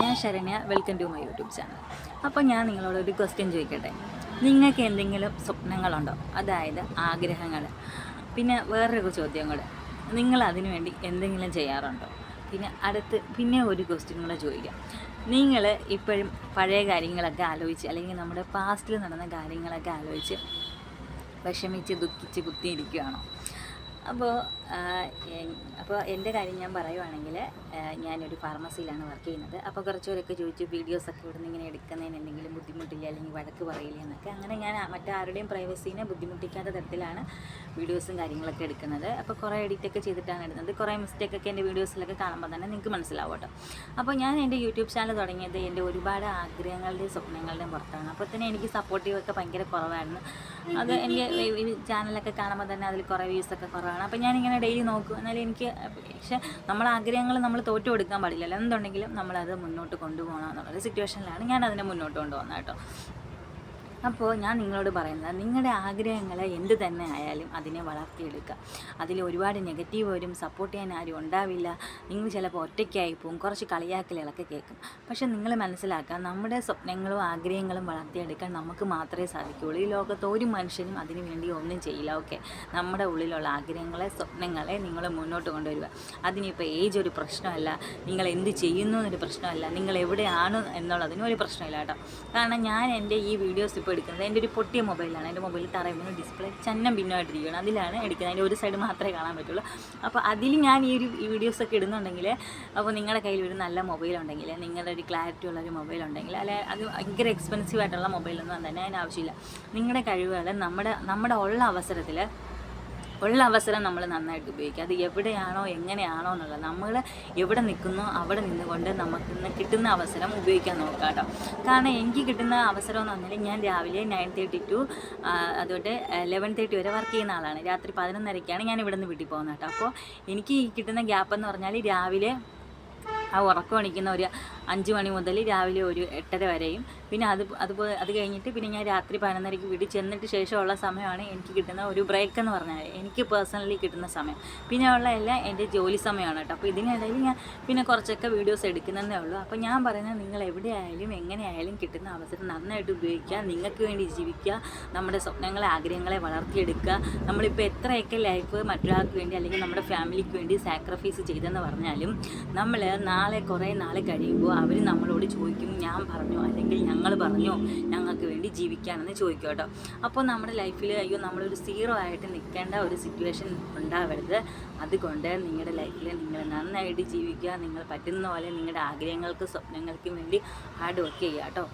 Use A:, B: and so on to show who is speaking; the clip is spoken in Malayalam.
A: ഞാൻ Saranya. Welcome to my YouTube channel അപ്പോൾ ഞാൻ നിങ്ങളോട് ഒരു ക്വസ്റ്റ്യൻ ചോദിക്കട്ടെ? നിങ്ങൾക്ക് എന്തെങ്കിലും സ്വപ്നങ്ങളുണ്ടോ? അതായത് ആഗ്രഹങ്ങൾ പിന്നെ വേറൊരു ചോദ്യം കൂടെ. നിങ്ങൾ അതിനു വേണ്ടി എന്തെങ്കിലും ചെയ്യാറുണ്ടോ? പിന്നെ അടുത്ത് പിന്നെ ഒരു ക്വസ്റ്റ്യൻ കൂടെ ചോദിക്കാം. നിങ്ങൾ ഇപ്പോഴും പഴയ കാര്യങ്ങളൊക്കെ ആലോചിച്ച് അല്ലെങ്കിൽ നമ്മുടെ പാസ്റ്റിൽ നടന്ന കാര്യങ്ങളൊക്കെ ആലോചിച്ച് വിഷമിച്ച് ദുഃഖിച്ച് കുത്തിയിരിക്കുകയാണോ? അപ്പോൾ അപ്പോൾ എന്റെ കാര്യം ഞാൻ പറയുവാണെങ്കിൽ ഞാനൊരു ഫാർമസിയിലാണ് വർക്ക് ചെയ്യുന്നത്. അപ്പോൾ കുറച്ച് പേരൊക്കെ ചോദിച്ചു വീഡിയോസൊക്കെ ഇവിടെ നിന്ന് ഇങ്ങനെ എടുക്കുന്നതിന് എന്തെങ്കിലും ബുദ്ധിമുട്ടില്ല? അല്ലെങ്കിൽ വഴക്ക് പറയില്ല? എന്നൊക്കെ. അങ്ങനെ ഞാൻ മറ്റാരുടെയും പ്രൈവസീനെ ബുദ്ധിമുട്ടിക്കാത്ത തരത്തിലാണ് വീഡിയോസും കാര്യങ്ങളൊക്കെ എടുക്കുന്നത്. അപ്പോൾ കുറേ എഡിറ്റൊക്കെ ചെയ്തിട്ടാണ് എടുക്കുന്നത്. കുറേ മിസ്റ്റേക്കൊക്കെ എന്റെ വീഡിയോസിലൊക്കെ കാണുമ്പോൾ തന്നെ നിങ്ങൾക്ക് മനസ്സിലാവും കേട്ടോ. അപ്പോൾ ഞാൻ എന്റെ യൂട്യൂബ് ചാനൽ തുടങ്ങിയത് എന്റെ ഒരുപാട് ആഗ്രഹങ്ങളുടെയും സ്വപ്നങ്ങളുടെയും പുറത്താണ്. അപ്പോൾ തന്നെ എനിക്ക് സപ്പോർട്ടീവൊക്കെ ഭയങ്കര കുറവായിരുന്നു. അത് എന്റെ ചാനലൊക്കെ കാണുമ്പോൾ തന്നെ അതിൽ കുറേ വ്യൂസൊക്കെ കുറവാണ്. അപ്പോൾ ഞാനിങ്ങനെ ഡെയിലി നോക്കും. എന്നാലും എനിക്ക് പക്ഷേ നമ്മൾ ആഗ്രഹങ്ങൾ നമ്മൾ തോറ്റു കൊടുക്കാൻ പാടില്ലല്ലോ. എന്തുണ്ടെങ്കിലും നമ്മളത് മുന്നോട്ട് കൊണ്ടുപോകണം എന്നുള്ളൊരു സിറ്റുവേഷനിലാണ് ഞാൻ അതിനെ മുന്നോട്ട് കൊണ്ടുപോകുന്നത് കേട്ടോ. അപ്പോൾ ഞാൻ നിങ്ങളോട് പറയുന്നത് നിങ്ങളുടെ ആഗ്രഹങ്ങൾ എന്ത് തന്നെ ആയാലും അതിനെ വളർത്തിയെടുക്കുക. അതിൽ ഒരുപാട് നെഗറ്റീവ് വരും സപ്പോർട്ട് ചെയ്യാൻ ആരും ഉണ്ടാവില്ല. നിങ്ങൾ ചിലപ്പോൾ ഒറ്റയ്ക്കായി പോകും കുറച്ച് കളിയാക്കലുകളൊക്കെ കേൾക്കും. പക്ഷേ നിങ്ങൾ മനസ്സിലാക്കുക നമ്മുടെ സ്വപ്നങ്ങളും ആഗ്രഹങ്ങളും വളർത്തിയെടുക്കാൻ നമുക്ക് മാത്രമേ സാധിക്കുകയുള്ളൂ. ഈ ലോകത്ത് ഒരു മനുഷ്യനും അതിനു വേണ്ടി ഒന്നും ചെയ്യില്ല ഓക്കെ നമ്മുടെ ഉള്ളിലുള്ള ആഗ്രഹങ്ങളെ സ്വപ്നങ്ങളെ നിങ്ങൾ മുന്നോട്ട് കൊണ്ടുവരിക. അതിനിപ്പോൾ ഏജ് ഒരു പ്രശ്നമല്ല. നിങ്ങൾ എന്ത് ചെയ്യുന്നു എന്നൊരു പ്രശ്നമല്ല. നിങ്ങൾ എവിടെയാണ് എന്നുള്ളതിനും ഒരു പ്രശ്നമില്ല കേട്ടോ. കാരണം ഞാൻ എന്റെ ഈ വീഡിയോസ് ഇപ്പോൾ എടുക്കുന്നത്. എന്റെ ഒരു പൊട്ടിയ മൊബൈലാണ്. എന്റെ മൊബൈലിൽ തറയുമ്പോൾ ഡിസ്പ്ലേ ചന്നം ഭിന്നമായിട്ടിരിക്കുകയാണ്. അതിലാണ് എടുക്കുന്നത്. അതിന്റെ ഒരു സൈഡ് മാത്രമേ കാണാൻ പറ്റുള്ളൂ. അപ്പോൾ അതിൽ ഞാൻ ഈ ഒരു വീഡിയോസൊക്കെ ഇടുന്നുണ്ടെങ്കിൽ അപ്പോൾ നിങ്ങളുടെ കയ്യിൽ ഒരു നല്ല മൊബൈൽ ഉണ്ടെങ്കിൽ നിങ്ങളുടെ ഒരു ക്ലാരിറ്റി ഉള്ള ഒരു മൊബൈൽ ഉണ്ടെങ്കിൽ അല്ലെ അത് ഭയങ്കര എക്സ്പെൻസീവ് ആയിട്ടുള്ള മൊബൈലൊന്നും തന്നെ അതിന് ആവശ്യമില്ല. നിങ്ങളുടെ കഴിവുകൾ നമ്മുടെ നമ്മുടെ ഉള്ള അവസരത്തിൽ ഉള്ള അവസരം നമ്മൾ നന്നായിട്ട് ഉപയോഗിക്കുക. അത് എവിടെയാണോ എങ്ങനെയാണോ എന്നുള്ളത്. നമ്മൾ എവിടെ നിൽക്കുന്നോ അവിടെ നിന്നുകൊണ്ട് നമുക്ക് കിട്ടുന്ന അവസരം ഉപയോഗിക്കാൻ നോക്കുക കേട്ടോ. കാരണം എനിക്ക് കിട്ടുന്ന അവസരം എന്ന് പറഞ്ഞാൽ ഞാൻ രാവിലെ നയൻ തേർട്ടി ടു അതുകൊണ്ട് ലെവൻ തേർട്ടി വരെ വർക്ക് ചെയ്യുന്ന ആളാണ്. രാത്രി പതിനൊന്നരയ്ക്കാണ് ഞാൻ ഇവിടെ നിന്ന് വീട്ടിൽ പോകുന്നത് കേട്ടോ. അപ്പോൾ എനിക്ക് കിട്ടുന്ന ഗ്യാപ്പ് എന്ന് പറഞ്ഞാൽ രാവിലെ ആ ഉറക്കം എണിക്കുന്ന ഒരു അഞ്ച് മണി മുതൽ രാവിലെ ഒരു എട്ടര വരെയും. പിന്നെ അത് അതുപോലെ അത് കഴിഞ്ഞിട്ട് പിന്നെ ഞാൻ രാത്രി പതിനൊന്നരയ്ക്ക് വീട്ടിൽ ചെന്നിട്ട് ശേഷമുള്ള സമയമാണ് എനിക്ക് കിട്ടുന്ന ഒരു ബ്രേക്ക് എന്ന് പറഞ്ഞാൽ. എനിക്ക് പേഴ്സണലി കിട്ടുന്ന സമയം. പിന്നെ ഉള്ള എല്ലാം എന്റെ ജോലി സമയമാണ് കേട്ടോ. അപ്പോൾ ഇതിനിടയിൽ ഞാൻ പിന്നെ കുറച്ചൊക്കെ വീഡിയോസ് എടുക്കുന്നതേ ഉള്ളൂ. അപ്പോൾ ഞാൻ പറയുന്നത് നിങ്ങൾ എവിടെയായാലും എങ്ങനെയായാലും കിട്ടുന്ന അവസരം നന്നായിട്ട് ഉപയോഗിക്കുക. നിങ്ങൾക്ക് വേണ്ടി ജീവിക്കുക. നമ്മുടെ സ്വപ്നങ്ങളെ ആഗ്രഹങ്ങളെ വളർത്തിയെടുക്കുക. നമ്മളിപ്പോൾ എത്രയൊക്കെ ലൈഫ് മറ്റൊരാൾക്ക് വേണ്ടി അല്ലെങ്കിൽ നമ്മുടെ ഫാമിലിക്ക് വേണ്ടി സാക്രിഫൈസ് ചെയ്തെന്ന് പറഞ്ഞാലും നമ്മൾ നാളെ കുറേ നാൾ കഴിയുമ്പോൾ അവർ നമ്മളോട് ചോദിക്കും ഞാൻ പറഞ്ഞു അല്ലെങ്കിൽ ഞങ്ങൾ പറഞ്ഞു ഞങ്ങൾക്ക് വേണ്ടി ജീവിക്കാനെന്ന് ചോദിക്കും കേട്ടോ. അപ്പോൾ നമ്മുടെ ലൈഫിൽ അയ്യോ നമ്മളൊരു സീറോ ആയിട്ട് നിൽക്കേണ്ട ഒരു സിറ്റുവേഷൻ ഉണ്ടാവരുത്. അതുകൊണ്ട് നിങ്ങളുടെ ലൈഫിൽ നിങ്ങൾ നന്നായിട്ട് ജീവിക്കുക നിങ്ങൾ പറ്റുന്ന പോലെ നിങ്ങളുടെ ആഗ്രഹങ്ങൾക്ക് സ്വപ്നങ്ങൾക്കും വേണ്ടി ഹാർഡ് വർക്ക് ചെയ്യുക കേട്ടോ.